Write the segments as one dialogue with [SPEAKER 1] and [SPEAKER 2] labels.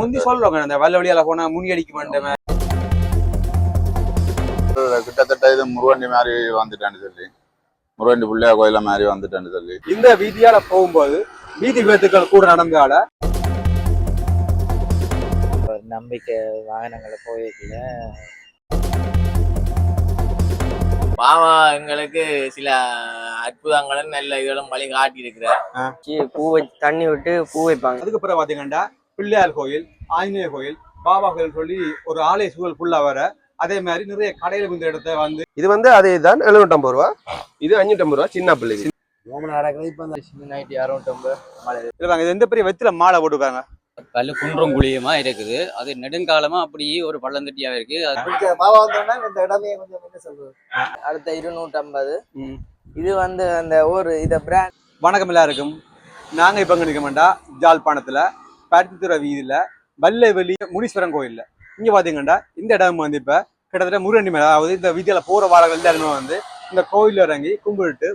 [SPEAKER 1] முந்தி சொல்லுவாங்க அந்த வல்ல வழியால போனா முனி அடிக்க மாட்டேன்
[SPEAKER 2] கிட்டத்தட்ட இது முருகண்டி மாதிரி வந்துட்டேன்னு சொல்லி. முருகண்டி பிள்ளையா கோயில மாதிரி வந்துட்டேன்னு சொல்லி.
[SPEAKER 1] இந்த வீதியால போகும்போது வீதி விபத்துக்கள் கூட நடந்தால
[SPEAKER 3] நம்பிக்கை வாகனங்களை போயிருக்கல
[SPEAKER 4] மாமா எங்களுக்கு சில அற்புதங்களும் நல்ல இதுகளும் வழி காட்டி இருக்கிறார்
[SPEAKER 3] பூ வச்சு தண்ணி விட்டு பூ வைப்பாங்க.
[SPEAKER 1] அதுக்கு பிறகு பாத்தீங்கன்னா பிள்ளையார் கோயில் ஆஞ்சநேயர் கோயில் பாபா கோயில் சொல்லி ஒரு ஆலய சூழல் ஃபுல்லா வர அதே மாதிரி நிறைய கடையில இந்த இடத்த வந்து
[SPEAKER 5] இது வந்து அதே தான் எழுநூற்றம்பது ரூபா. இது அஞ்சூற்றம்பது ரூபா சின்ன பிள்ளைக்கு
[SPEAKER 1] எந்த பெரிய வெத்தில மாலை போட்டுருக்காங்க?
[SPEAKER 6] கல் குன்றும் குழியுமா இருக்குது. அது நெடுங்காலமா அப்படியே ஒரு பள்ளந்தட்டியா இருக்கு. அது
[SPEAKER 3] பாபா வந்தோடனே இந்த இடமே கொஞ்சம் என்ன சொல்றது? அடுத்த இருநூற்றம்பது. இது வந்து அந்த ஒரு இத பிராண்ட்
[SPEAKER 1] வணக்கம் எல்லாருக்கும். நாங்க இப்ப நிற்க மாட்டோம் ஜாழ்ப்பாணத்துல. பருத்தித்துறை வீதியில் வல்லவெளி முனீஸ்வரன் கோயிலில். இங்கே பார்த்தீங்கன்னா இந்த இடம் வந்து இப்போ கிட்டத்தட்ட முருகண்டி மேலே அதாவது இந்த வீதியில் போகிற வாரங்கள் எல்லாருமே வந்து இந்த கோயிலில் இறங்கி கும்பிட்டு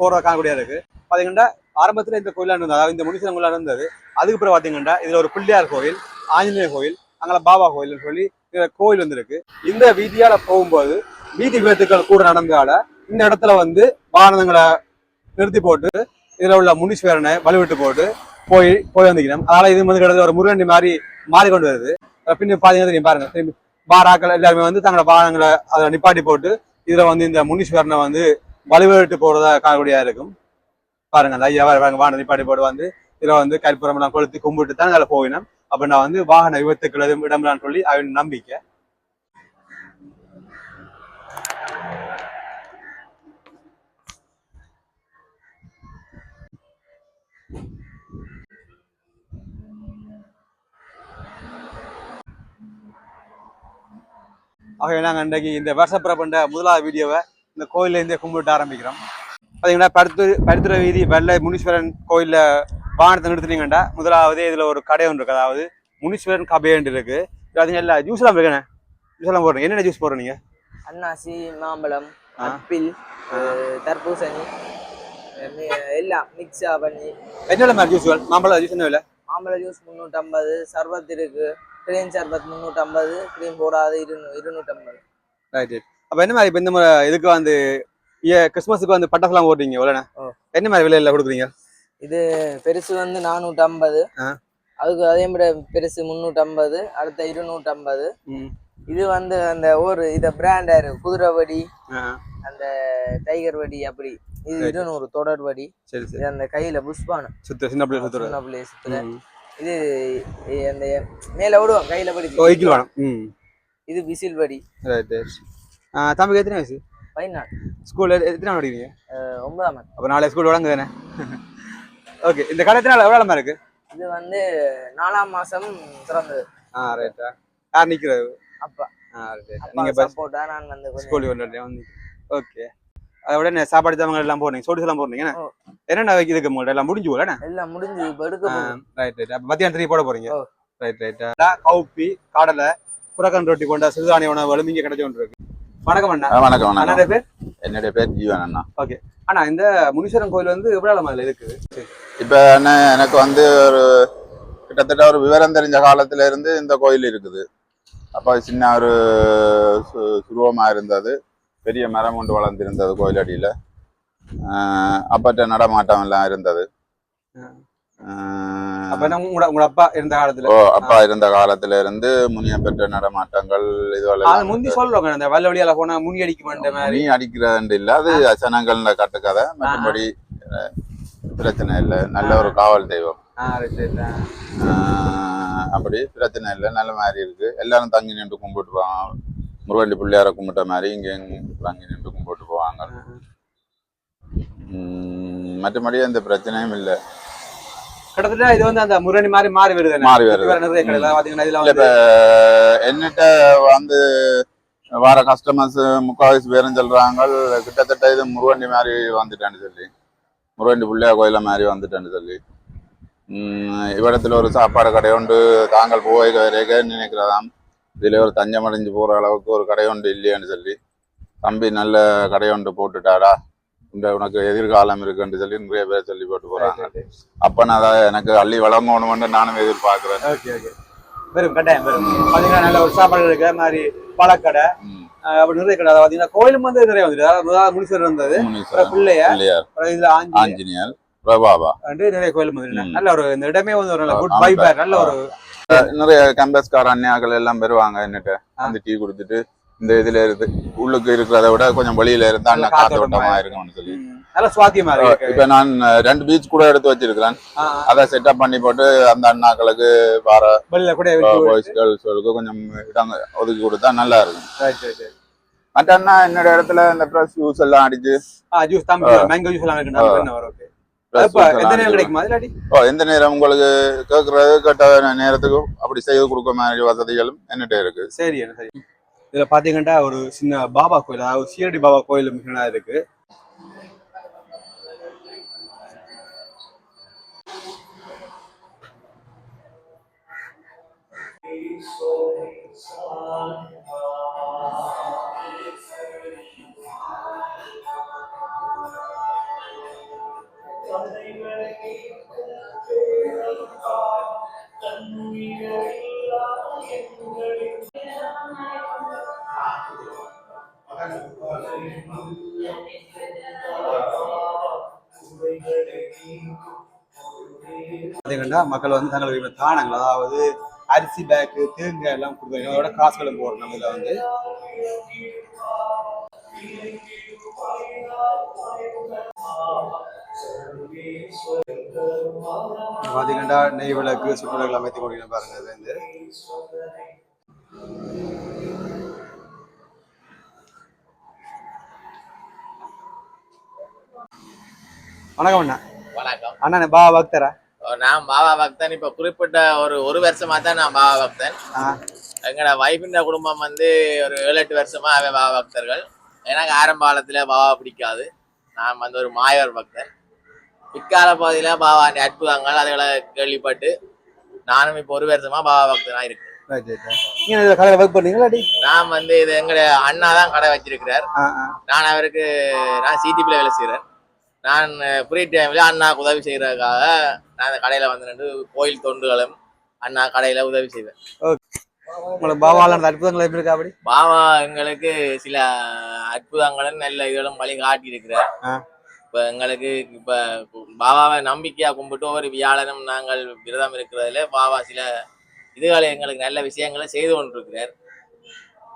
[SPEAKER 1] போகிற காணக்கூடியா இருக்குது பார்த்தீங்கன்னா ஆரம்பத்தில் இந்த கோயிலாக இருந்தது அதாவது இந்த முனீஸ்வரன் கோயிலாக இருந்தது. அதுக்கு பிறகு பார்த்தீங்கன்னா இதில் ஒரு பிள்ளையார் கோயில் ஆஞ்சநேயர் கோயில் அங்கே பாபா கோயில்னு சொல்லி இதுல கோயில் வந்திருக்கு. இந்த வீதியால் போகும்போது வீதி விபத்துக்கள் கூட நடந்தால இந்த இடத்துல வந்து வாகனங்களை நிறுத்தி போட்டு இதில் உள்ள முனீஸ்வரனை வழிவிட்டு போட்டு போய் போய் வந்துக்கணும் அதனால இது வந்து கிட்டத்தட்ட ஒரு முருகண்டி மாதிரி மாறிக்கொண்டு வருது. பின்னு பாத்தீங்கன்னா நீங்க பாருங்க. திரும்பி பாராக்கள் எல்லாருமே வந்து தங்களோட வாகனங்களை அதை நிப்பாட்டி போட்டு இதுல வந்து இந்த முனீஸ்வரனை வந்து வழிவிட்டு போறதா காணக்கூடியா இருக்கும். பாருங்க அந்த ஐயா வாங்க வாகனம் நிப்பாட்டி போட்டு வந்து இதுல வந்து கற்பூரம் எல்லாம் கொளுத்தி கும்பிட்டு தான் அதில் போயினோம். அப்ப நான் வந்து வாகன விபத்துக்கள் எதுவும் இடம்லான்னு சொல்லி அவன் நம்பிக்கை. ஆகவே நாங்கள் இன்றைக்கு இந்த வருஷப்பிரபண்ட முதலாவது வீடியோவை இந்த கோயில்ல இருந்தே கும்பிட்டு ஆரம்பிக்கிறோம். பார்த்தீங்கன்னா பருத்து பருத்துறை வீதி வெள்ளை முனீஸ்வரன் கோயில்ல வாகனத்தை நிறுத்துனீங்கண்டா முதலாவது இதுல ஒரு கடை ஒன்று இருக்கு. அதாவது முனீஸ்வரன் கபேண்டு இருக்கு. அது எல்லாம் ஜூஸ் எல்லாம் இருக்குண்ணே ஜூஸ் எல்லாம் போடுறீங்க. என்னென்ன ஜூஸ் போடுறீங்க? நீங்க
[SPEAKER 3] அன்னாசி மாம்பழம்
[SPEAKER 1] ஆ.
[SPEAKER 3] அப்பிள் அஹ், தர்பூசணி எல்லாம் மிக்ஸா பண்ணி
[SPEAKER 1] என்னென்ன மாதிரி ஜூஸ்கள் மாம்பழம் ஜூஸ் என்ன இல்லை
[SPEAKER 3] மாம்பழ ஜூஸ் முந்நூற்றம்பது சர்பத் இருக்கு. கிரீம் சர்பத் முந்நூற்றம்பது கிரீம் போடாது இருநூ இருநூற்றம்பது.
[SPEAKER 1] ரைட் அப்போ என்ன மாதிரி இப்போ இந்த முறை இதுக்கு வந்து ஏ கிறிஸ்மஸுக்கு வந்து பட்டாசுலாம் போடுறீங்க எவ்வளோண்ணே. என்ன மாதிரி விலையில கொடுக்குறீங்க?
[SPEAKER 3] இது பெருசு வந்து நானூற்றம்பது. அதுக்கு அதே மாதிரி பெருசு முந்நூற்றம்பது அடுத்த இருநூற்றம்பது. இது வந்து அந்த ஒரு இத பிராண்டா இருக்கு குதிரை வடி அந்த டைகர் வடி அப்படி. இது. இருநூறு தொடர் வடி. அந்த கையில புஷ்பானம்
[SPEAKER 1] சுத்த சின்ன பிள்ளை
[SPEAKER 3] சின்ன பிள்ளை சுத்துல
[SPEAKER 1] ம்.
[SPEAKER 3] இது அந்த மேல விடுவோம் கையில படி
[SPEAKER 1] ஓ இக்கில் வேணும் ம்.
[SPEAKER 3] இது விசில் வடி
[SPEAKER 1] ரைட் தம்பிக்கு எத்தனை வயசு?
[SPEAKER 3] பதினாலு.
[SPEAKER 1] ஸ்கூல்ல எத்தனை நாள் படிக்கிறீங்க?
[SPEAKER 3] ஒன்பதாம்.
[SPEAKER 1] அப்போ நாளை ஸ்கூல் வழங்கு தானே ஓகே இந்த கடை எத்தனை நாள் எவ்வளோ நாளா இருக்கு?
[SPEAKER 3] இது வந்து நாலாம் மாசம் திறந்தது.
[SPEAKER 1] ஆ ரைட்டா யார் நிற்கிறது
[SPEAKER 3] அப்பா.
[SPEAKER 1] ஆ ரைட் நீங்கள் பஸ்
[SPEAKER 3] சப்போர்ட்டா நான் வந்து
[SPEAKER 1] ஸ்கூல் வந்து வந்து ஓகே அதோட என்ன சாப்பாடு ஜாமங்கள் எல்லாம் போடுறீங்க சோடிஸ் எல்லாம் போடுறீங்க என்ன? என்னென்ன இதுக்கு உங்கள்ட்ட? எல்லாம் முடிஞ்சு போல
[SPEAKER 3] எல்லாம் முடிஞ்சு இப்ப எடுக்க.
[SPEAKER 1] ரைட் ரைட் அப்போ மத்தியானம் போட போறீங்க. ரைட் ரைட் கவுப்பி கடலை புறக்கன் ரொட்டி போன்ற சிறுதானிய உணவு இங்க கிடைச்சு கொண்டு இருக்கு. வணக்கம் அண்ணா.
[SPEAKER 2] வணக்கம்
[SPEAKER 1] அண்ணா பேர்?
[SPEAKER 2] என்னுடைய பேர் ஜீவன் அண்ணா.
[SPEAKER 1] அண்ணா இந்த முனீஸ்வரன் கோயில் வந்து எவ்வளவு அதில் இருக்குது
[SPEAKER 2] இப்ப என்ன எனக்கு வந்து ஒரு கிட்டத்தட்ட ஒரு விவரம் தெரிஞ்ச காலத்துல இருந்து இந்த கோயில் இருக்குது. அப்ப சின்ன ஒரு சு- சுருவமா இருந்தது. பெரிய மரம் ஒன்று வளர்ந்திருந்தது கோயில் அடியில ஆஹ் அப்பட்ட நடமாட்டம் எல்லாம் இருந்தது.
[SPEAKER 1] அப்ப இருந்த காலத்துல?
[SPEAKER 2] ஓ அப்பா இருந்த காலத்துல இருந்து முனிய பெற்ற நடமாட்டங்கள் இதுவெல்லாம்
[SPEAKER 1] முந்தி சொல்லுவாங்க அந்த வல்ல வழியால போனா முனி அடிக்க மாட்டேன்
[SPEAKER 2] நீ அடிக்கிறது இல்ல அது சனங்கள்ல கட்டுக்கதை. மற்றபடி பிரச்சனை இல்லை நல்ல ஒரு காவல் தெய்வம். அப்படி பிரச்சனை இல்லை நல்ல மாதிரி இருக்கு. எல்லாரும் தங்கி நின்று கும்பிட்டு போவாங்க முருகண்டி பிள்ளையார கும்பிட்ட மாதிரி இங்கே தங்கி நின்று கும்பிட்டு போவாங்க. மற்றபடி எந்த பிரச்சனையும் இல்லை.
[SPEAKER 1] கிட்டத்தட்ட இது வந்து அந்த முரணி மாதிரி மாறி வருது
[SPEAKER 2] மாறி வருது.
[SPEAKER 1] நிறைய பாத்தீங்கன்னா இதுல வந்து
[SPEAKER 2] இப்ப என்னட்ட வந்து வர கஸ்டமர்ஸ் முக்காவாசி பேரும் சொல்றாங்க கிட்டத்தட்ட இது முருகண்டி மாதிரி வந்துட்டேன்னு சொல்லி. முருகண்டி பிள்ளையா கோயில மாதிரி வந்துட்டேன்னு சொல்லி. உம் இவ்விடத்துல ஒரு சாப்பாடு கடை உண்டு. தாங்கள் போய் வரைக்க நினைக்கிறதாம். இதுல ஒரு தஞ்சம் அடைஞ்சு போற அளவுக்கு ஒரு கடை உண்டு இல்லையான்னு சொல்லி தம்பி நல்ல கடை உண்டு போட்டுட்டாடா இந்த உனக்கு எதிர்காலம் இருக்குன்னு சொல்லி நிறைய பேர் சொல்லி போட்டு போறாங்க. அப்ப நான் அதை எனக்கு அள்ளி வழங்கணும்னு நானும் எதிர்பார்க்கிறேன்.
[SPEAKER 1] ஓகே ஓகே வெறும் கட்டாயம் வெறும். பாத்தீங்கன்னா நல்ல ஒரு சாப்பாடு இருக்கிற மாதிரி பழக்கடை. அப்படி நிறைய கடை. அதாவது பாத்தீங்கன்னா கோயிலும் வந்து நிறைய வந்துட்டு அதாவது
[SPEAKER 2] முனீஸ்வரன்,
[SPEAKER 1] பிள்ளைய
[SPEAKER 2] பிள்ளையார்
[SPEAKER 1] இதுல ஆஞ்சி
[SPEAKER 2] ஆஞ்சநேயர் பிரபாபா
[SPEAKER 1] நிறைய கோயிலும் வந்து. நல்ல ஒரு இந்த இடமே வந்து ஒரு நல்ல குட்
[SPEAKER 2] ஆமா,
[SPEAKER 1] வைபா நல்ல ஒரு
[SPEAKER 2] நிறைய கேம்பஸ்கார அண்ணியாக்கள் எல்லாம் வருவாங்க என்னட்டு. அந்த டீ கொடுத்துட்டு இந்த இதுல இருந்து உள்ளுக்கு இருக்கிறத விட கொஞ்சம் வெளியில இருந்தா அண்ணா காத்தோட்டமா இருக்கும்னு சொல்லி.
[SPEAKER 1] நல்ல சுவாத்தியமா இருக்கு.
[SPEAKER 2] இப்ப நான் ரெண்டு பீச் கூட எடுத்து வச்சிருக்கிறேன். அதை செட்டப் பண்ணி போட்டு அந்த அண்ணாக்களுக்கு வர பாய்ஸ் கேர்ள்ஸ்களுக்கு கொஞ்சம் இடம் ஒதுக்கி கொடுத்தா நல்லா இருக்கும். மற்ற அண்ணா என்னோட இடத்துல இந்த ப்ரெஸ் ஜூஸ் எல்லாம் அடிச்சு
[SPEAKER 1] ஜூஸ் மேங்கோ ஜூஸ் எல்லாம் இருக்கு. எந்த நேரம்
[SPEAKER 2] அடிச்சு
[SPEAKER 1] கிடைக்குமா? இல்லாட்டி
[SPEAKER 2] ஓ எந்த நேரம் உங்களுக்கு கேட்கறது கேட்ட நேரத்துக்கு அப்படி செய்து கொடுக்க மாதிரி வசதிகளும் என்னட்ட இருக்கு
[SPEAKER 1] சரி என்ன சரி. இதுல பாத்தீங்கன்னா ஒரு சின்ன பாபா கோயில் அதாவது சீரடி பாபா கோயில் மிஷனா இருக்கு. பாத்தீங்கன்னா மக்கள் வந்து தங்களுக்கு தானங்கள் அதாவது அரிசி பேக்கு தேங்காய் எல்லாம் கொடுக்குறாங்க அதோட காசுகளும் போடுறோம் நம்ம வந்து பாத்தீங்கன்னா நெய் விளக்கு சுற்றுலா அமைத்து கொடுக்கணும் பாருங்க வணக்கம் அண்ணா.
[SPEAKER 4] வணக்கம்.
[SPEAKER 1] அண்ணா பாபா பக்தரா?
[SPEAKER 4] நான் பாபா பக்தன். இப்ப குறிப்பிட்ட ஒரு ஒரு வருஷமா தான் நான் பாபா பக்தன். எங்களோட வைஃபின் குடும்பம் வந்து ஒரு ஏழு எட்டு வருஷமா அவன் பாபா பக்தர்கள். எனக்கு ஆரம்ப காலத்துல பாபா பிடிக்காது. நான் வந்து ஒரு மாயவர் பக்தன் பிற்கால பகுதியில பாபாண்ட அற்புதங்கள் அதுகளை கேள்விப்பட்டு நானும் இப்போ ஒரு வருஷமா பாபா பக்தனா இருக்கேன்
[SPEAKER 1] கடையில் ஒர்க் பண்ணீங்களா அடி
[SPEAKER 4] நான் வந்து இது எங்களுடைய அண்ணா தான் கடை வச்சிருக்கிறார். நான் அவருக்கு நான் சிடிபியில் வேலை செய்கிறேன் நான் ஃப்ரீ டைமில் அண்ணாக்கு உதவி செய்கிறதுக்காக நான் அந்த கடையில் வந்து நின்று கோயில் தொண்டுகளும் அண்ணா கடையில் உதவி செய்வேன்.
[SPEAKER 1] உங்களுக்கு பாபால அந்த அற்புதங்கள் எப்படி இருக்கா அப்படி?
[SPEAKER 4] பாபா எங்களுக்கு சில அற்புதங்களும் நல்ல இதுகளும் வழி காட்டி இருக்கிறார். இப்போ எங்களுக்கு இப்போ பாபாவை நம்பிக்கையா கும்பிட்டு ஒவ்வொரு வியாழனும் நாங்கள் விரதம் இருக்கிறதுல பாபா சில இதுகளை எங்களுக்கு நல்ல விஷயங்களை செய்து கொண்டிருக்கிறார்.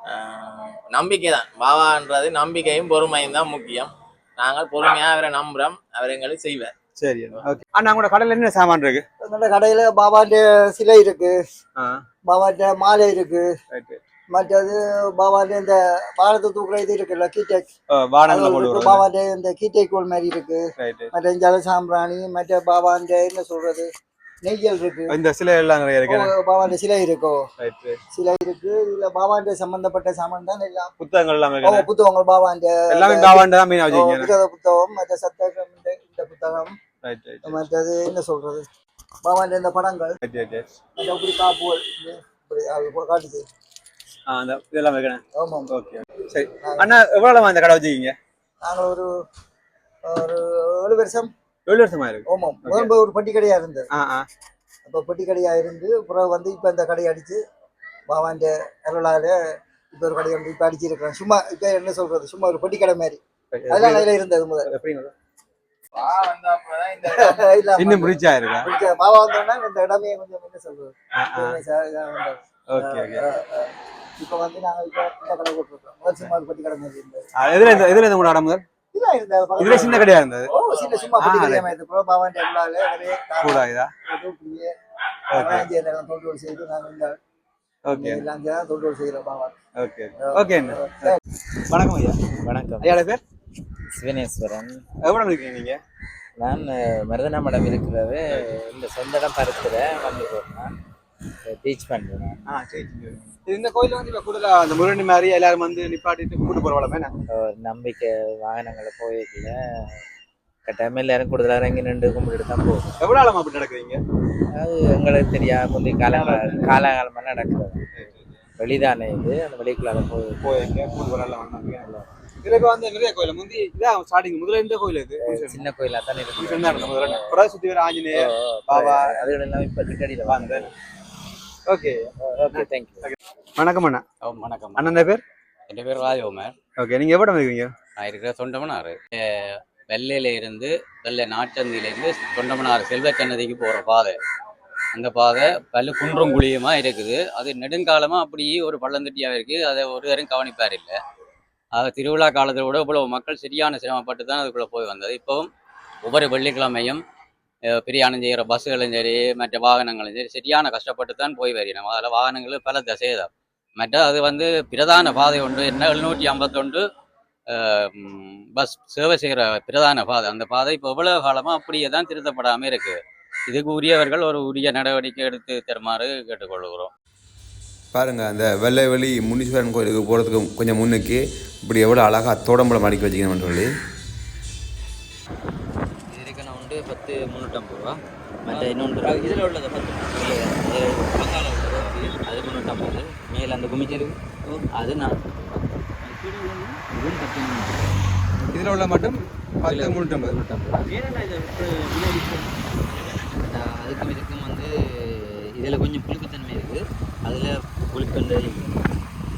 [SPEAKER 4] ஆஹ் நம்பிக்கை தான். பாபான்றது நம்பிக்கையும் பொறுமையும் தான் முக்கியம். நாங்கள் பொறுமையா அவரை நம்புறோம். அவர் எங்களுக்கு செய்வார்.
[SPEAKER 1] சரி ஓகே அண்ணா உங்களோட கடையில் என்ன சாமான் இருக்கு?
[SPEAKER 3] எங்களோட கடையில பாபாண்ட சிலை இருக்கு. பாபாண்ட மாலை இருக்கு. மற்றது பாபாண்ட இந்த வானத்தை தூக்குற இது இருக்குல்ல கீட்டை
[SPEAKER 1] வானங்களை
[SPEAKER 3] அது
[SPEAKER 1] போட்டு
[SPEAKER 3] இருக்கு.
[SPEAKER 1] விடுறது
[SPEAKER 3] பாபாண்ட இந்த கீட்டை கோல் மாதிரி இருக்கு. மற்ற ஜல சாம்பிராணி மற்ற பாபாண்ட என்ன சொல்றது நெய்யல் இருக்கு.
[SPEAKER 1] இந்த சிலை எல்லாம் நிறைய இருக்கு
[SPEAKER 3] பாபாண்ட சிலை இருக்கோ? சிலை இருக்கு. இதுல பாபாண்ட சம்பந்தப்பட்ட சாமான் தான் எல்லாம்.
[SPEAKER 1] புத்தகங்கள் எல்லாம் இருக்கு
[SPEAKER 3] புத்தகங்கள் பாபாண்ட
[SPEAKER 1] எல்லாமே பாவாண்ட தான்
[SPEAKER 3] புத்தக புத்தகம் மற்ற சத்தகம் இந்த புத்தகம். மற்றது என்ன சொல்றது? பாபாண்ட இந்த படங்கள் மற்ற அப்படி காப்புகள் காட்டுது
[SPEAKER 1] ஆ அந்த இதெல்லாம் வைக்கிறேன்
[SPEAKER 3] ஆமாம்
[SPEAKER 1] ஓகே சரி அண்ணா எவ்வளவு அந்த கடை வச்சுக்கீங்க
[SPEAKER 3] நாங்கள் ஒரு ஒரு ஏழு வருஷம்
[SPEAKER 1] ஏழு வருஷமா இருக்கு
[SPEAKER 3] ஆமாம் முதல்ல ஒரு பெட்டி கடையா இருந்தது
[SPEAKER 1] ஆ ஆ
[SPEAKER 3] அப்போ பெட்டி கடையா இருந்து அப்புறம் வந்து இப்போ இந்த கடையை அடிச்சு பாவாண்ட அருளால இப்போ ஒரு கடையை இப்போ அடிச்சிருக்கிறேன் சும்மா இப்போ என்ன சொல்றது சும்மா ஒரு பெட்டி கடை மாதிரி அதெல்லாம் அதில் இருந்தது முதல்
[SPEAKER 1] எப்படிங்க இன்னும் இருக்கா
[SPEAKER 3] பிடிச்ச பாவா வந்தோன்னா இந்த இடமே கொஞ்சம் என்ன சொல்றது?
[SPEAKER 1] ஆ ஆ. Okay okay.
[SPEAKER 3] இப்போ வந்து இப்போ இந்த கடை போட்டுருக்கோம். முதல் சும்மா பெட்டி கடை மாதிரி இருந்தது.
[SPEAKER 1] இந்த இந்த உங்களோட முதல்? இதுல சின்ன கடையா இருந்தது?
[SPEAKER 3] ஓ சின்ன சும்மா பெட்டி கடையா மாதிரி நிறைய
[SPEAKER 1] கூட இதா
[SPEAKER 3] தூக்கியே
[SPEAKER 1] ஓகே.
[SPEAKER 3] தொண்டோடு செய்து இந்த
[SPEAKER 1] ஓகே.
[SPEAKER 3] எல்லாம் தொண்டோடு செய்கிறோம் பாவா
[SPEAKER 1] ஓகே. ஓகே வணக்கம் ஐயா.
[SPEAKER 7] வணக்கம்.
[SPEAKER 1] ஐயாட பேர்?
[SPEAKER 7] சிவனேஸ்வரன்.
[SPEAKER 1] எவ்வளவு இருக்கீங்க நீங்க?
[SPEAKER 7] நான் மருதனா மடம் இருக்கிறது. இந்த சொந்த இடம் பருத்துல வந்து போகிறேன் டீச் பண்ணுறேன்
[SPEAKER 1] ஆ சரி இந்த கோயில்ல வந்து இப்ப கூடுதலா அந்த முருகனி மாதிரி எல்லாரும் வந்து நிப்பாட்டிட்டு கூட்டு போற வளமே
[SPEAKER 7] ஒரு நம்பிக்கை வாகனங்களை போய்க்கல. கட்டாயமாக எல்லாரும் கூடுதலாக இறங்கி நின்று கும்பிட்டுட்டு தான் போகும்.
[SPEAKER 1] எவ்வளவு ஆழமா அப்படி நடக்குறீங்க?
[SPEAKER 7] அது எங்களுக்கு தெரியாம முந்தைய காலங்கள காலகாலமாக நடக்கிறது வெளிதானே இது. அந்த வெளிக்குள்ளார போய்
[SPEAKER 1] போயிருங்க கூட்டு வரலாம் வந்தாங்க. இப்ப வந்து நிறைய கோயில் முந்தி இதான் ஸ்டார்டிங் முதல்ல இருந்த கோயில் இது
[SPEAKER 7] சின்ன கோயிலாக தானே இருக்கு
[SPEAKER 1] முதல்ல புறா சுத்தி வர ஆஞ்சநேயர் பாபா
[SPEAKER 7] அதுகள் எல்லாம் இப்போ கிட்டடியில்
[SPEAKER 1] அந்த ஓகே
[SPEAKER 7] ஓகே தேங்க்யூ
[SPEAKER 1] வணக்கம் அண்ணா
[SPEAKER 6] ஓ, வணக்கம்
[SPEAKER 1] அண்ணன் பேர்
[SPEAKER 6] என் பேர் ராஜகுமார்
[SPEAKER 1] ஓகே நீங்க எவ்வளோ இருக்கீங்க
[SPEAKER 6] நான் இருக்கிற தொண்டமனாறு வெள்ளையில இருந்து வெள்ளை நாட்டந்தியில இருந்து தொண்டமனாறு செல்வச்சன்னதிக்கு போற பாதை அந்த பாதை பல்லு குன்றும் குழியுமா இருக்குது அது நெடுங்காலமா அப்படியே ஒரு பள்ளந்தட்டியா இருக்கு அதை ஒரு தரம் கவனிப்பார் இல்லை ஆக திருவிழா காலத்தில் கூட இவ்வளவு மக்கள் சரியான சிரமப்பட்டு தான் அதுக்குள்ளே போய் வந்தது. இப்போவும் ஒவ்வொரு வெள்ளிக்கிழமையும் பிரியாணம் செய்கிற பஸ்ஸுகளும் சரி மற்ற வாகனங்களும் சரி சரியான கஷ்டப்பட்டு தான் போய் வரையணும் அதில் வாகனங்களும் பல தசைதான். மற்ற அது வந்து பிரதான பாதை ஒன்று என்ன எழுநூற்றி ஐம்பத்தொன்று பஸ் சேவை செய்கிற பிரதான பாதை. அந்த பாதை இப்போ எவ்வளோ காலமாக அப்படியே தான் திருத்தப்படாமல் இருக்குது இதுக்கு உரியவர்கள் ஒரு உரிய நடவடிக்கை எடுத்து தருமாறு கேட்டுக்கொள்கிறோம்.
[SPEAKER 8] பாருங்க அந்த வெள்ளைவெளி முனீஸ்வரன் கோயிலுக்கு போகிறதுக்கு கொஞ்சம் முன்னுக்கு இப்படி எவ்வளோ அழகாக தோடம்பலம் அடிக்க வச்சுக்கணும்னு சொல்லி.
[SPEAKER 7] நான் வந்து பத்து முந்நூற்றம்பது ரூபா. மற்ற இன்னொன்று இதில் உள்ளது பத்து. அது முந்நூற்றம்பது மேலே அந்த குமிச்சல் அது நான் இதுவும் பத்து
[SPEAKER 1] இதில் உள்ள மட்டும் பத்து முன்னூற்றம்பது.
[SPEAKER 7] அதுக்கும் இதுக்கும் வந்து இதில் கொஞ்சம் புளிப்புத்தன்மை இருக்குது அதில் புளிப்பண்டை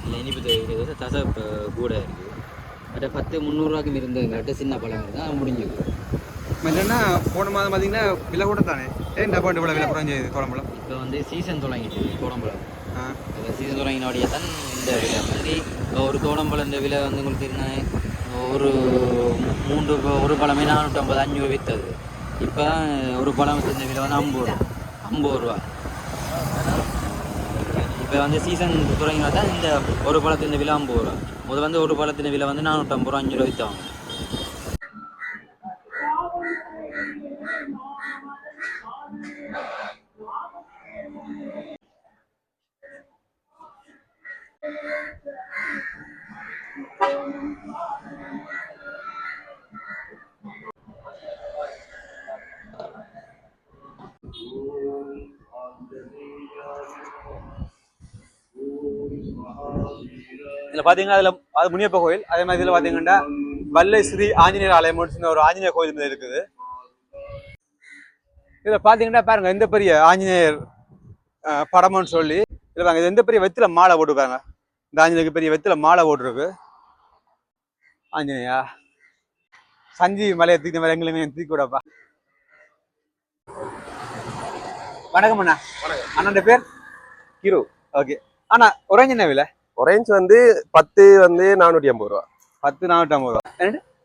[SPEAKER 7] இல்லை இனிப்பு இருக்குது தசை இப்போ கூட இருக்குது மற்ற பத்து முந்நூறுரூவாக்கும் இருந்ததுங்காட்ட சின்ன பழம் தான் முடிஞ்சது.
[SPEAKER 1] என்னன்னா போன மாதம் பார்த்தீங்கன்னா விலை கூட தானே? ஏன் டப்பா இவ்வளோ விலை குறைஞ்சது தோடம்பலம்
[SPEAKER 7] இப்போ வந்து சீசன் தொடங்கிட்டு தோடம்பழம் இப்போ சீசன் தொடங்கினோடைய தான் இந்த விலை இப்போ ஒரு தோடம்பழம் இந்த விலை வந்து உங்களுக்கு தெரியும் ஒரு மூன்று ஒரு பழமே நானூற்றம்பது அஞ்சூறு விற்றது இப்போ ஒரு பழம் இந்த விலை வந்து ஐம்பது ரூபா. ஐம்பது ரூபா. இப்போ வந்து சீசன் தொடங்கினா தான் இந்த ஒரு பழத்தின் விலை ஐம்பது ரூபா முதல் வந்து ஒரு பழத்தின் விலை வந்து நானூற்றம்பது ரூபா அஞ்சு ரூபா விற்றாங்க
[SPEAKER 1] you. பார்த்தீங்கன்னா அதில் அது முனியப்ப கோயில் அதே மாதிரி இதில் பார்த்தீங்கன்னா வல்லை ஸ்ரீ ஆஞ்சநேயர் ஆலயம் சின்ன ஒரு ஆஞ்சநேயர் கோயில் மாதிரி இருக்குது. இதில் பார்த்தீங்கன்னா பாருங்க எந்த பெரிய ஆஞ்சநேயர் படம்னு சொல்லி இதில் பாருங்க இது எந்த பெரிய வெத்தில மாலை போட்டுருக்காங்க. இந்த ஆஞ்சநேயருக்கு பெரிய வெத்தில மாலை போட்டிருக்கு. ஆஞ்சநேயா? சஞ்சீவி மலையை தூக்கி மாதிரி எங்களுமே தூக்கி விடப்பா. வணக்கம் அண்ணா. அண்ணன் பேர்?
[SPEAKER 5] கிரு.
[SPEAKER 1] ஓகே. அண்ணா ஒரேஞ்ச் என்ன விலை?
[SPEAKER 5] ஒரேஞ்ச் வந்து பத்து வந்து நானூற்றி ஐம்பது ரூபா.
[SPEAKER 1] பத்து நானூற்றி ஐம்பது ரூபா.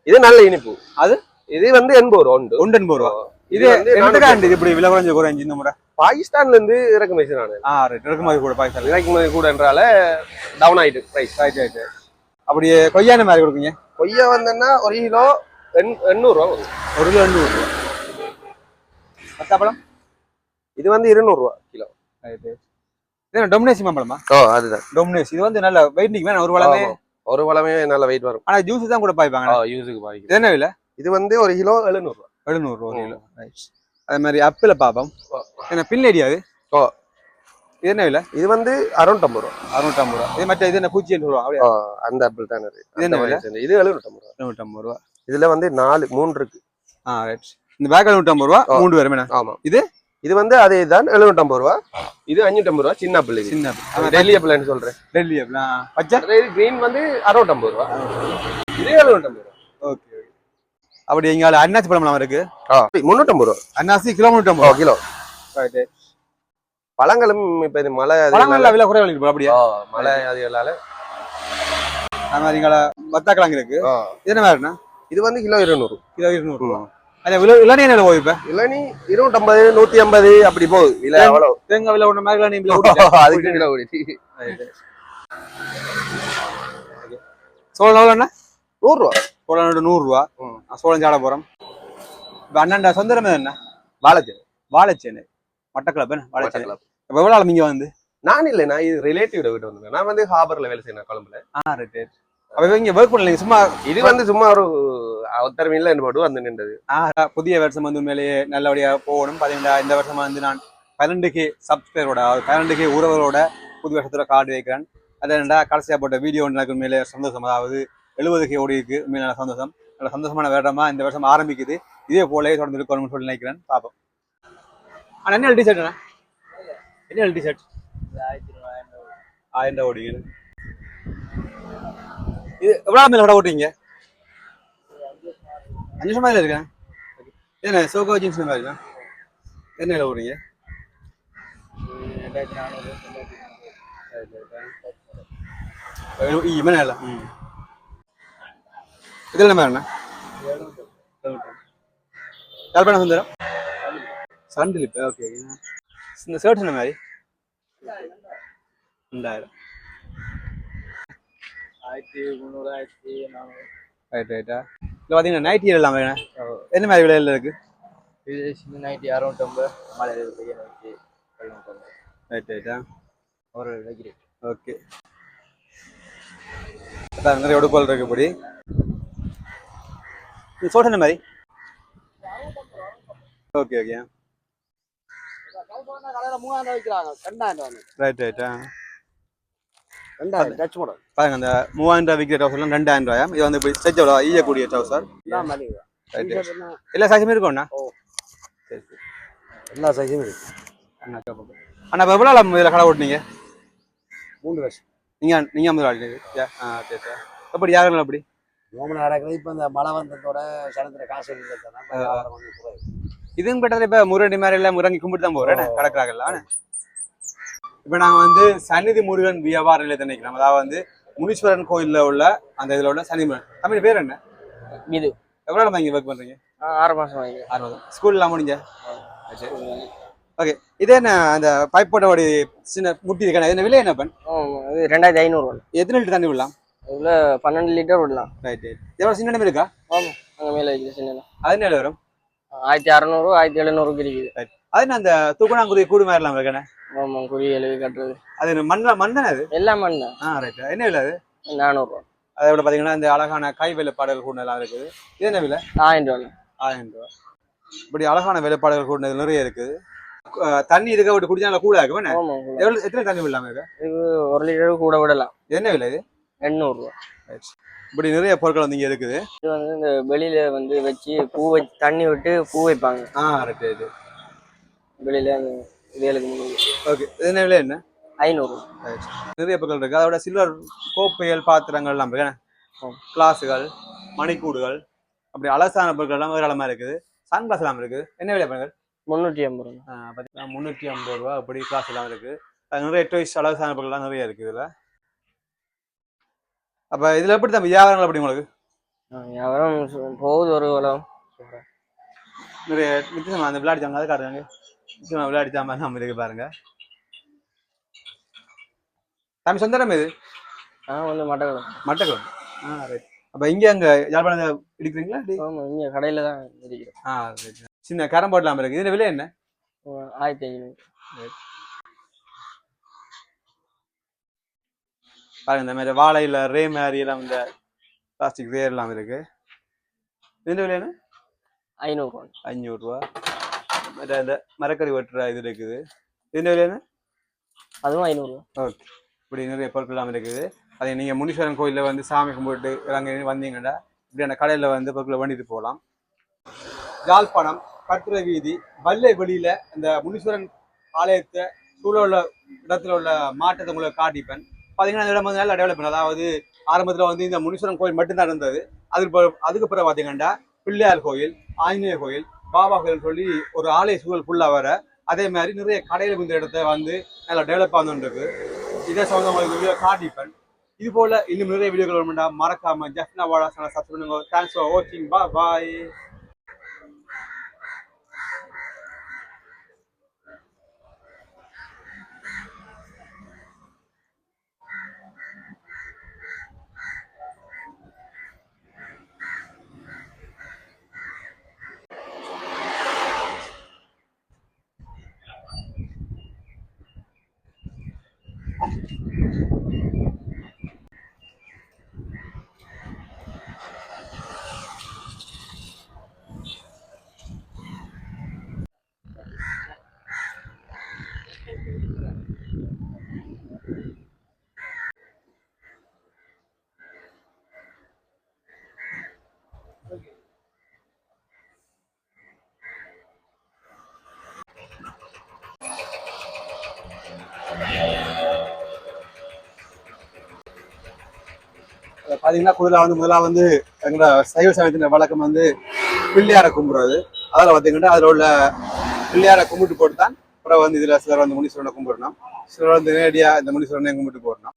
[SPEAKER 5] இது நல்ல இனிப்பு.
[SPEAKER 1] அது?
[SPEAKER 5] இது வந்து எண்பது ரூபா உண்டு.
[SPEAKER 1] ஒன்று எண்பது ரூபா. இது
[SPEAKER 5] வந்து
[SPEAKER 1] இப்படி விலை குறைஞ்சு குறைஞ்சு இந்த முறை?
[SPEAKER 5] பாகிஸ்தான்ல இருந்து இறக்குமதி நான்
[SPEAKER 1] ஆ ரைட் இறக்குமதி கூட பாய்ச்சல்
[SPEAKER 5] இறக்குமதி கூடன்றால டவுன் ஆயிட்டு பிரைஸ்
[SPEAKER 1] ரைட் ரைட் அப்படியே கொய்யான மாதிரி கொடுக்குங்க
[SPEAKER 5] கொய்யா வந்தேன்னா ஒரு கிலோ எண் எண்ணூறுரூவா வரும்.
[SPEAKER 1] ஒரு கிலோ எண்ணூறு ரூபா. பத்தாப்பழம்
[SPEAKER 5] இது வந்து இருநூறுவா கிலோ
[SPEAKER 1] ரைட் இது டொமினேசி மாம்பழமா
[SPEAKER 5] ஓ அதுதான்.
[SPEAKER 1] டொமினேஸ் இது வந்து நல்ல வெயிட் நிற்கும் ஒரு
[SPEAKER 5] ஆமா. ஒரு பழமே நல்ல வெயிட் வரும்.
[SPEAKER 1] ஆனா ஜூஸ் தான் கூட பாய்ப்பாங்க.
[SPEAKER 5] யூஸுக்கு பாய்க்கு
[SPEAKER 1] என்ன விலை?
[SPEAKER 5] இது வந்து ஒரு கிலோ எழுநூறுவா.
[SPEAKER 1] எழுநூறு ரூபா ஒரு கிலோ. அதே மாதிரி அப்பிள பாப்போம். என்ன பின்னேடி அது
[SPEAKER 5] ஓ.
[SPEAKER 1] இது என்ன விலை?
[SPEAKER 5] இது வந்து அறுநூற்றம்பது ரூபா.
[SPEAKER 1] அறுநூற்றம்பது ரூபா. இது மற்ற இது என்ன சொல்லுவாங்க அப்படியே?
[SPEAKER 5] ஓ, அந்த ஆப்பிள் தானே இது.
[SPEAKER 1] இது என்ன விலை?
[SPEAKER 5] இது எழுநூற்றம்பது ரூபா.
[SPEAKER 1] எழுநூற்றம்பது ரூபா.
[SPEAKER 5] இதுல வந்து நாலு மூணு இருக்கு.
[SPEAKER 1] ஆ ரைட் இந்த பேக் எழுநூற்றம்பது ரூபா. மூன்று பேரும் என்ன?
[SPEAKER 5] ஆமா.
[SPEAKER 1] இது?
[SPEAKER 5] இது வந்து அதே தான் எழுநூற்றம்பது ரூபா. இது அஞ்சூற்றம்பது ரூபா சின்ன இது
[SPEAKER 1] சின்ன
[SPEAKER 5] டெல்லி ஆப்பிள்னு சொல்றேன்.
[SPEAKER 1] டெல்லி அப்படின்னா பச்சை?
[SPEAKER 5] இது கிரீன் வந்து அறுநூற்றம்பது ரூபா. இது எழுநூற்றம்பது ரூபா.
[SPEAKER 1] ஓகே அப்படி எங்க அன்னாசி பழம்லாம் இருக்கு.
[SPEAKER 5] ஆ முந்நூற்றம்பது ரூபா.
[SPEAKER 1] அன்னாசி கிலோ
[SPEAKER 5] ஓ
[SPEAKER 1] நூற்றம்பது
[SPEAKER 5] கிலோ. பழங்களும் இப்ப இது மழை
[SPEAKER 1] பழங்கள்ல விலை குறைவு இருக்கு அப்படியே.
[SPEAKER 5] மழை அதுகளால
[SPEAKER 1] அது மாதிரி எங்களை வத்தாக்கிழங்கு இருக்கு. இது என்ன மாதிரிண்ணா
[SPEAKER 5] இது வந்து கிலோ இருநூறு.
[SPEAKER 1] கிலோ இருநூறு ரூபா. அது விலை இளநீ என்ன போய் இப்ப?
[SPEAKER 5] இளநீ இருநூற்றம்பது நூத்தி ஐம்பது அப்படி போகுது. விலை அவ்வளவு
[SPEAKER 1] தேங்காய் விலை ஒன்று விலை கூட்டிட்டா?
[SPEAKER 5] அதுக்கு கிலோ கூடி
[SPEAKER 1] சோளம் எவ்வளோண்ணா
[SPEAKER 5] நூறு ரூபா
[SPEAKER 1] சோளம் நட்டு நூறு ரூபா
[SPEAKER 5] ம்.
[SPEAKER 1] நான் சோளம் சாட இப்போ அண்ணன்டா இடம் என்ன?
[SPEAKER 5] வாழைச்சேரி
[SPEAKER 1] வாழைச்சேனை. மட்டக்கிழப்பு வாழைச்சேனை. இப்போ எவ்வளோ ஆளும் இங்கே வந்து
[SPEAKER 5] நான் இல்லை நான் இது ரிலேட்டிவ் வீட்டு வந்தேன் நான் வந்து ஹார்பர்ல வேலை செய்யணும் கொழம்புல.
[SPEAKER 1] ஆ ரைட் ரைட் அப்போ இங்கே ஒர்க் பண்ணலைங்க சும்மா
[SPEAKER 5] இது வந்து சும்மா ஒரு ஒருத்தர் மீன்ல என்ன வந்து நின்றது.
[SPEAKER 1] ஆ, புதிய வருஷம் வந்து உண்மையிலேயே நல்லபடியாக போகணும். பார்த்தீங்கன்னா இந்த வருஷம் வந்து நான் பன்னெண்டு கே சப்ஸ்கிரைபரோட பன்னெண்டு கே உறவுகளோட புது வருஷத்துல கார்டு வைக்கிறேன். அது என்னடா கடைசியாக போட்ட வீடியோ எனக்கு உண்மையிலே சந்தோஷம். அதாவது எழுபது கே ஓடி இருக்கு உண்மையில நல்ல சந்தோஷம். நல்ல சந்தோஷமான வருடமா இந்த வருஷம் ஆரம்பிக்குது. இதே போலே தொடர்ந்து இருக்கணும்னு சொல்லி நினைக்கிறேன். பார்ப்போம். ஆனால் என்ன டிஷர்ட் என்ன டிஷர்ட் ஆயிரம் ஓடிங்க இது எவ்வளோ மேல விட ஓட்டுவீங்க அஞ்சு வருஷமா இதுல இருக்கேன். என்ன சோகோ ஜீன்ஸ் மாதிரி இருக்கேன் என்ன விலை ஓடுறீங்க இவன் இல்லை ம். இதில் என்ன யார் யாழ்ப்பாணம் சுந்தரம்? சண்டில் ஓகே. இந்த ஷர்ட் என்ன மாதிரி? ரெண்டாயிரம்.
[SPEAKER 3] ஆயிரத்தி முந்நூறு ஆயிரத்தி நானூறு.
[SPEAKER 1] ரைட் ரைட்டா இல்லை பார்த்தீங்கன்னா நைட்டி எல்லாம் என்ன மாதிரி விலையில் இருக்கு?
[SPEAKER 3] இது சின்ன நைட்டு இரநூத்தம்பது மலையில் நைட்டு எழுநூத்தம்பது
[SPEAKER 1] ரைட் ரைட்டா
[SPEAKER 3] ஒரு
[SPEAKER 1] ஓகே அதான் நிறைய உடுப்பால் இருக்கு இப்படி. இது சோட் என்ன மாதிரி? ஓகே ஓகே
[SPEAKER 3] மூவாயிரம் ரெண்டாயிரம் ரூபாய்.
[SPEAKER 1] ரைட் ரைட்டா
[SPEAKER 3] ரெண்டாயிரம் டச் மாடல்
[SPEAKER 1] பாருங்க அந்த மூவாயிரம் ரூபாய் விற்கிற டவுசர்லாம் ரெண்டாயிரம் ரூபாயா? இது வந்து இப்படி ஸ்ட்ரெச் எவ்வளோ ஈயக்கூடிய டவுசர் எல்லா சைஸுமே இருக்கும்ண்ணா
[SPEAKER 3] எல்லா சைஸும் இருக்கு.
[SPEAKER 1] அண்ணா இப்போ எவ்வளோ இதில் கடை ஓட்டுனீங்க?
[SPEAKER 3] மூணு வருஷம்
[SPEAKER 1] நீங்கள் நீங்கள் முதல் ஆடினீங்க ஆ சரி சரி. எப்படி யாரும் அப்படி?
[SPEAKER 3] நோம்பு நடக்குது இப்போ இந்த மழை வந்ததோட சனத்துல காசு
[SPEAKER 1] இதுவும் பெட்டர் இப்போ முருகன் மாதிரி எல்லாம் முருகன் கும்பிட்டு தான் போகிறேன் கடற்கராகலாம் இப்போ நாங்கள் வந்து சந்நிதி முருகன் வியாபார நிலையத்தை நினைக்கிறோம். அதாவது வந்து முனீஸ்வரன் கோயிலில் உள்ள அந்த இதில் உள்ள சனி முருகன். தமிழ் பேர் என்ன?
[SPEAKER 3] இது.
[SPEAKER 1] எவ்வளோ நம்ம இங்கே ஒர்க் பண்ணுறீங்க
[SPEAKER 3] ஆறு மாசம் வாங்கி
[SPEAKER 1] அறுபது ஸ்கூல்லாம் முடிஞ்ச? ஓகே இது என்ன அந்த பைப் போட்ட ஒரு சின்ன முட்டி இருக்கா என்ன விலை என்ன பண்
[SPEAKER 3] இது ரெண்டாயிரத்தி ஐநூறு
[SPEAKER 1] எத்தனை லிட்டர் தண்ணி விடலாம்?
[SPEAKER 3] இதுல பன்னெண்டு லிட்டர் விடலாம்.
[SPEAKER 1] ரைட் ரைட் எவ்வளோ சின்ன இடமே இருக்கா?
[SPEAKER 3] அங்கே மேலே சின்ன
[SPEAKER 1] அது என்ன வரும்?
[SPEAKER 3] ஆயிரத்தி அறநூறு ஆயிரத்தி எழுநூறுக்கு இருக்குது.
[SPEAKER 1] அது அந்த தூக்குனாங்குருவி கூடு மாதிரிலாம் இருக்கானே
[SPEAKER 3] ஆமாம் குறியல் கட்டுறது.
[SPEAKER 1] அது மண்ணா மண் தானே அது?
[SPEAKER 3] எல்லாம் மண்
[SPEAKER 1] ஆ ரைட் என்ன விலை அது?
[SPEAKER 3] நானூறுரூவா
[SPEAKER 1] அதை விட பார்த்தீங்கன்னா இந்த அழகான கை வேலைப்பாடுகள் கூட எல்லாம் இருக்குது. இது என்ன விலை?
[SPEAKER 3] ஆயிரம் ரூபா
[SPEAKER 1] ஆயிரம் ரூபா. இப்படி அழகான வேலைப்பாடுகள் கூட நிறைய இருக்குது. தண்ணி இருக்க விட்டு குடிச்சா கூட இருக்கும் எவ்வளவு எத்தனை தண்ணி விடலாம
[SPEAKER 3] இது? ஒரு லிட்டரு கூட விடலாம்.
[SPEAKER 1] என்ன விலை இது?
[SPEAKER 3] எண்ணூறுரூவா
[SPEAKER 1] இப்படி நிறைய பொருட்கள் வந்து இங்க இருக்குது.
[SPEAKER 3] இது வந்து இந்த வெளியில வந்து வச்சு பூ வச்சு தண்ணி விட்டு பூ வைப்பாங்க.
[SPEAKER 1] ஆ ரைட் ரைட்
[SPEAKER 3] வெளியில அந்த வேலுக்கு முன்னாடி.
[SPEAKER 1] ஓகே இது என்ன விலை என்ன?
[SPEAKER 3] ஐநூறு.
[SPEAKER 1] நிறைய பொருட்கள் இருக்கு. அதோட சில்வர் கோப்பைகள் பாத்திரங்கள் எல்லாம் இருக்கு. கிளாஸுகள் மணிக்கூடுகள் அப்படி அலசான பொருட்கள் எல்லாம் ஏராளமா இருக்குது. சன் கிளாஸ் எல்லாம் இருக்குது என்ன விலை பண்ணுங்க
[SPEAKER 3] முந்நூற்றி ஐம்பது ரூபா
[SPEAKER 1] பார்த்தீங்கன்னா முந்நூற்றி ஐம்பது ரூபா அப்படி கிளாஸ் எல்லாம் இருக்கு. அது நிறைய டொய்ஸ் அழகான பொருட்கள்லாம் நிறைய இருக்கு இதுல. அப்ப இதுல எப்படி தான் வியாபாரங்கள் எப்படி உங்களுக்கு?
[SPEAKER 3] வியாபாரம் போகுது ஒரு
[SPEAKER 1] நிறைய நிச்சயமா அந்த விளையாடி ஜாமான் நிச்சயமா விளையாடி ஜாமான் நம்ம இருக்கு பாருங்க. தம்பி சொந்த இடம் இது
[SPEAKER 3] நான் வந்து மட்டக்களம்.
[SPEAKER 1] மட்டக்குளம். ஆ ரைட் அப்ப இங்க அங்க யாழ்ப்பாணம் எடுக்கிறீங்களா?
[SPEAKER 3] ஆமாம் இங்கே கடையில் தான் இருக்கிறேன்
[SPEAKER 1] ஆ right. சின்ன கரம் போடலாம் இருக்கு. இதுல விலை என்ன?
[SPEAKER 3] ஆயிரத்தி ஐநூறு.
[SPEAKER 1] பாருங்க இந்த மாதிரி வாழையில ரே மாதிரி எல்லாம் இந்த பிளாஸ்டிக் ரே எல்லாம் இருக்கு. இந்த விலை என்ன?
[SPEAKER 3] ஐநூறுரூவா
[SPEAKER 1] ரூபா. மற்ற இந்த மரக்கறி வெட்டுற இது இருக்குது. இந்த விலை என்ன?
[SPEAKER 3] அதுவும் ஐநூறுரூவா
[SPEAKER 1] ஓகே. இப்படி நிறைய பொருட்கள் எல்லாம் இருக்குது. அதை நீங்கள் முனீஸ்வரன் கோயிலில் வந்து சாமி கும்பிட்டு அங்கே வந்தீங்கன்னா இப்படியான கடையில் வந்து பொருட்களை வேண்டிட்டு போகலாம். யாழ்ப்பாணம் கட்டுரை வீதி வல்லை வெளியில இந்த முனீஸ்வரன் ஆலயத்தை சூழ உள்ள இடத்துல உள்ள மாற்றத்தை உங்களுக்கு காட்டிப்பேன். பார்த்தீங்கன்னா இந்த இடம் வந்து நல்லா டெவலப் அதாவது ஆரம்பத்தில் வந்து இந்த முனீஸ்வரன் கோயில் மட்டும்தான் இருந்தது. அதுக்கு அதுக்கு பிறகு பார்த்தீங்கன்னா பிள்ளையார் கோயில் ஆஞ்சநேயர் கோயில் பாபாக்கள் சொல்லி ஒரு ஆலய சூழல் ஃபுல்லாக வர அதே மாதிரி நிறைய கடையில் இந்த இடத்த வந்து நல்லா டெவலப் ஆகுதுருக்கு இதே சம்மந்தமாக உங்களுக்கு இது போல இன்னும் நிறைய வீடியோக்கள் வரும்டா. மறக்காம ஜஸ்னா வாடா சப்ஸ்கிரைப் பண்ணுங்க. தேங்க்ஸ் ஃபார் வாட்சிங் பா பாய் பார்த்தீங்கன்னா குதிரை வந்து முதலாக வந்து எங்களோட சைவ சமயத்தின் வழக்கம் வந்து பிள்ளையாரை கும்பிடுறது. அதில் பார்த்தீங்கன்னா அதில் உள்ள பிள்ளையாரை கும்பிட்டு போட்டு தான் அப்புறம் வந்து இதில் சிலர் வந்து முனீஸ்வரனை கும்பிடணும். சிலர் வந்து நேரடியாக இந்த முனீஸ்வரனை கும்பிட்டு போடணும்